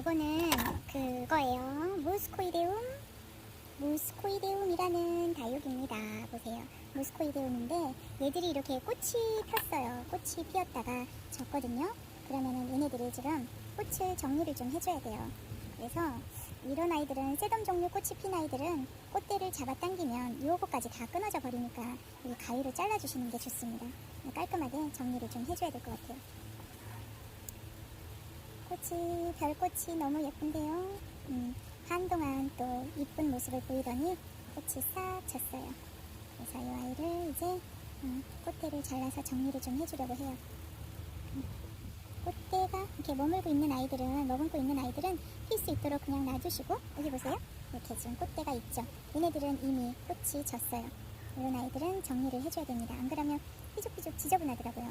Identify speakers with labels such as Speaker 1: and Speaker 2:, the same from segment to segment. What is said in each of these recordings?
Speaker 1: 요거는 그거예요. 무스코이데움. 무스코이데움이라는 다육입니다. 보세요. 무스코이데움인데 얘들이 이렇게 꽃이 폈어요. 꽃이 피었다가 졌거든요. 그러면은 얘네들이 지금 꽃을 정리를 좀 해줘야 돼요. 그래서 이런 아이들은 세덤 종류 꽃이 핀 아이들은 꽃대를 잡아당기면 요거까지 다 끊어져 버리니까 이 가위로 잘라주시는 게 좋습니다. 깔끔하게 정리를 좀 해줘야 될 것 같아요. 꽃이 별꽃이 너무 예쁜데요. 음, 한동안 또 이쁜 모습을 보이더니 꽃이 싹 졌어요. 그래서 이 아이를 이제 음, 꽃대를 잘라서 정리를 좀 해주려고 해요. 음, 꽃대가 이렇게 머물고 있는 아이들은 머금고 있는 아이들은 필 수 있도록 그냥 놔주시고 여기 보세요. 이렇게 지금 꽃대가 있죠. 얘네들은 이미 꽃이 졌어요. 이런 아이들은 정리를 해줘야 됩니다. 안 그러면 삐죽삐죽 지저분하더라고요.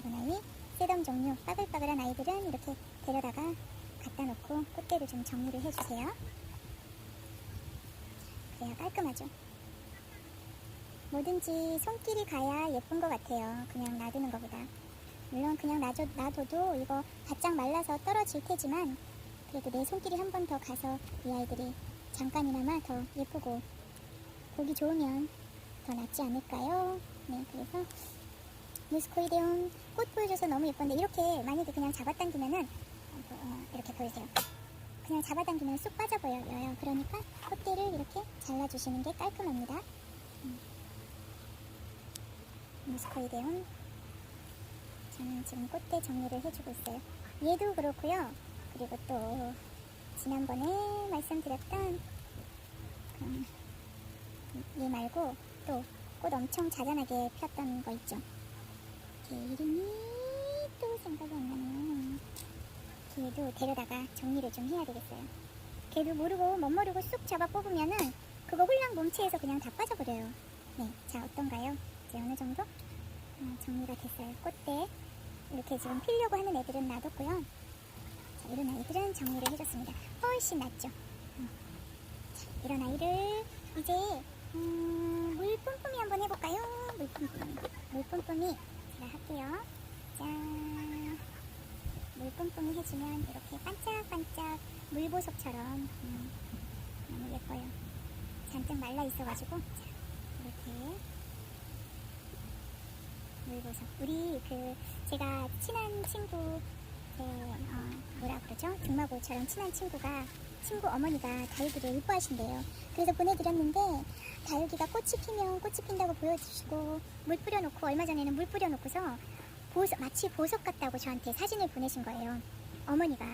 Speaker 1: 이런 아이 세덤 종류 빠글빠글한 아이들은 이렇게 데려다가 갖다 놓고 꽃대를 좀 정리를 해주세요. 그래야 깔끔하죠. 뭐든지 손길이 가야 예쁜 것 같아요. 그냥 놔두는 것보다. 물론 그냥 놔줘, 놔둬도 이거 바짝 말라서 떨어질 테지만 그래도 내 손길이 한 번 더 가서 이 아이들이 잠깐이나마 더 예쁘고 보기 좋으면 더 낫지 않을까요? 네, 그래서 무스코이데움 꽃 보여줘서 너무 예쁜데 이렇게 만약에 그냥 잡아당기면은 이렇게 보이세요. 그냥 잡아당기면 쑥 빠져보여요. 그러니까 꽃대를 이렇게 잘라주시는 게 깔끔합니다. 음. 무스코이데움 저는 지금 꽃대 정리를 해주고 있어요. 얘도 그렇고요. 그리고 또 지난번에 말씀드렸던 음, 얘 말고 또 꽃 엄청 자잘하게 폈던 거 있죠. 걔 이름이 또 생각이 안 나네요. 걔도 데려다가 정리를 좀 해야 되겠어요. 걔도 모르고 못 모르고 쑥 잡아 뽑으면은 그거 홀랑 몸체에서 그냥 다 빠져버려요. 네, 자 어떤가요? 이제 어느 정도 어, 정리가 됐어요. 꽃대 이렇게 지금 피려고 하는 애들은 놔뒀고요. 자, 이런 아이들은 정리를 해줬습니다. 훨씬 낫죠. 어. 자, 이런 아이를 이제 음, 물 뿜뿜이 한번 해볼까요? 물 뿜뿜. 물 뿜뿜이 제가 할게요. 짠. 물 뿜뿜이 해주면 이렇게 반짝반짝 물보석처럼 음, 너무 예뻐요. 잔뜩 말라 있어가지고 자, 이렇게 물보석. 우리 그 제가 친한 친구 제 어, 뭐라 그러죠? 등마고처럼 친한 친구가 친구 어머니가 다육이를 이뻐하신대요. 그래서 보내드렸는데 다육이가 꽃이 피면 꽃이 핀다고 보여주시고 물 뿌려놓고 얼마 전에는 물 뿌려놓고서 보석, 마치 보석 같다고 저한테 사진을 보내신 거예요. 어머니가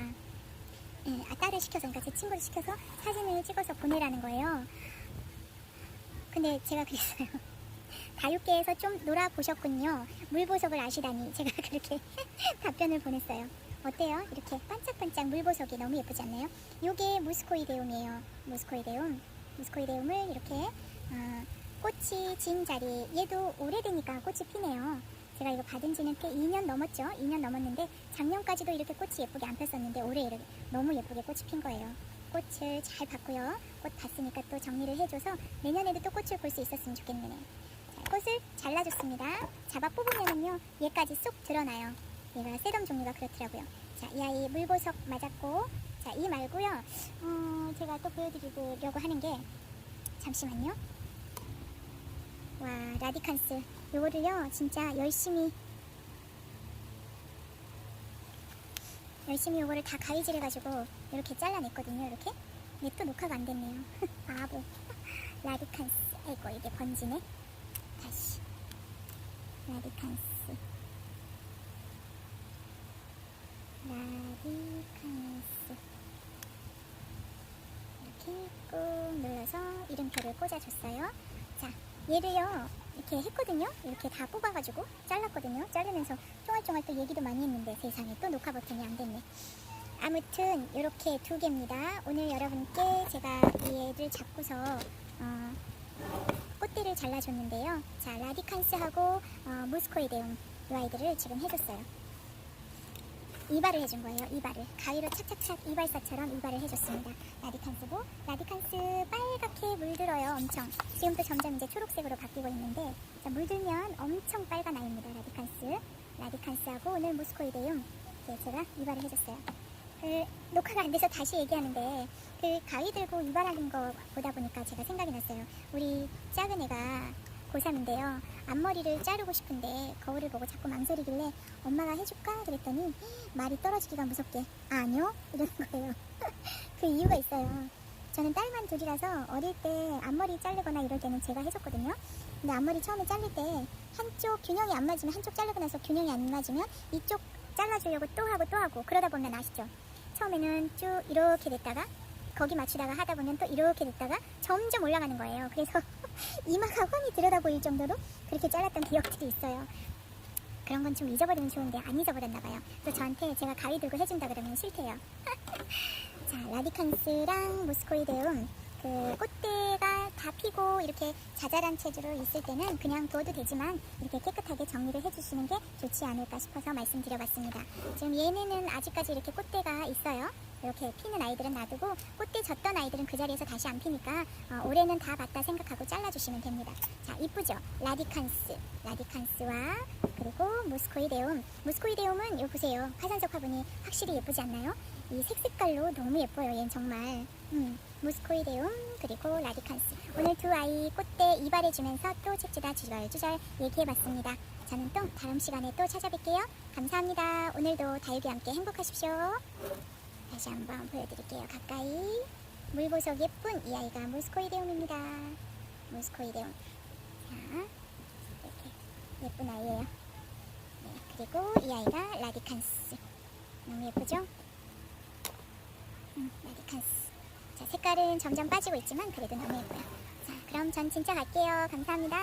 Speaker 1: 예, 아, 딸을 시켜서 그러니까 제 친구를 시켜서 사진을 찍어서 보내라는 거예요. 근데 제가 그랬어요. 다육계에서 좀 놀아보셨군요. 물보석을 아시다니 제가 그렇게 답변을 보냈어요. 어때요? 이렇게 반짝반짝 물보석이 너무 예쁘지 않나요? 요게 무스코이데움이에요. 무스코이데움. 무스코이데움을 이렇게 어, 꽃이 진 자리에 얘도 오래되니까 꽃이 피네요. 제가 이거 받은 지는 꽤 2년 넘었죠. 2년 넘었는데 작년까지도 이렇게 꽃이 예쁘게 안 폈었는데 올해 이렇게 너무 예쁘게 꽃이 핀 거예요. 꽃을 잘 봤고요. 꽃 봤으니까 또 정리를 해줘서 내년에도 또 꽃을 볼 수 있었으면 좋겠네요. 자, 꽃을 잘라줬습니다. 잡아 뽑으면은요 얘까지 쏙 드러나요. 얘가 세덤 종류가 그렇더라고요. 자, 이 아이 물보석 맞았고, 자, 이 말고요. 어, 제가 또 보여드리려고 하는 게 잠시만요. 와, 라디칸스. 요거를요, 진짜 열심히 열심히 요거를 다 가위질 해가지고 이렇게 잘라냈거든요. 이렇게. 근데 또 녹화가 안 됐네요. 바보. 라디칸스. 아이고, 이게 번지네. 다시. 라디칸스. 라디칸스 이렇게 꾹 눌러서 이름표를 꽂아줬어요. 자, 얘를요 이렇게 했거든요. 이렇게 다 뽑아가지고 잘랐거든요. 자르면서 쫑알쫑알 또 얘기도 많이 했는데 세상에 또 녹화 버튼이 안 됐네. 아무튼 이렇게 두 개입니다. 오늘 여러분께 제가 이 애들 잡고서 어, 꽃대를 잘라줬는데요. 자, 라디칸스하고 어, 무스코이데움 이 아이들을 지금 해줬어요. 이발을 해준 거예요. 이발을 가위로 착착착 이발사처럼 이발을 해줬습니다. 라디칸스고 라디칸스 빨갛게 물들어요. 엄청 지금 도 점점 이제 초록색으로 바뀌고 있는데 자, 물들면 엄청 빨간 아이입니다. 라디칸스 라디칸스하고 오늘 모스코이데움 이렇게 제가 이발을 해줬어요. 그 녹화가 안 돼서 다시 얘기하는데 그 가위 들고 이발하는 거 보다 보니까 제가 생각이 났어요. 우리 작은 애가 고3인데요. 앞머리를 자르고 싶은데 거울을 보고 자꾸 망설이길래 엄마가 해줄까? 그랬더니 말이 떨어지기가 무섭게 아니요? 이러는 거예요. 그 이유가 있어요. 저는 딸만 둘이라서 어릴 때 앞머리 자르거나 이럴 때는 제가 해줬거든요. 근데 앞머리 처음에 자를 때 한쪽 균형이 안 맞으면 한쪽 자르고 나서 균형이 안 맞으면 이쪽 잘라주려고 또 하고 또 하고 그러다 보면 아시죠? 처음에는 쭉 이렇게 됐다가 거기 맞추다가 하다 보면 또 이렇게 됐다가 점점 올라가는 거예요. 그래서 이마가 훤히 들여다 보일 정도로 그렇게 잘랐던 기억들이 있어요. 그런 건 좀 잊어버리면 좋은데 안 잊어버렸나 봐요. 또 저한테 제가 가위 들고 해준다 그러면 싫대요. 자, 라디칸스랑 모스코이데움 그 꽃대가 다 피고 이렇게 자잘한 체주로 있을 때는 그냥 둬도 되지만 이렇게 깨끗하게 정리를 해주시는 게 좋지 않을까 싶어서 말씀드려봤습니다. 지금 얘네는 아직까지 이렇게 꽃대가 있어요. 이렇게 피는 아이들은 놔두고 꽃대 졌던 아이들은 그 자리에서 다시 안 피니까 어, 올해는 다 봤다 생각하고 잘라주시면 됩니다. 자, 이쁘죠? 라디칸스, 라디칸스와 그리고 모스코이데움. 모스코이데움은 이거 보세요. 화산석 화분이 확실히 예쁘지 않나요? 이 색색깔로 너무 예뻐요. 얘는 정말. 음, 모스코이데움 그리고 라디칸스. 오늘 두 아이 꽃대 이발해주면서 또 책주다 주절주절 얘기해봤습니다. 저는 또 다음 시간에 또 찾아뵐게요. 감사합니다. 오늘도 다육이 함께 행복하십시오. 다시 한번 보여드릴게요. 가까이. 물보석 예쁜 이 아이가 모스코이데움입니다. 모스코이데움. 자, 이렇게 예쁜 아이예요. 네, 그리고 이 아이가 라디칸스. 너무 예쁘죠? 음, 라디칸스. 자, 색깔은 점점 빠지고 있지만 그래도 너무 예뻐요. 자, 그럼 전 진짜 갈게요. 감사합니다.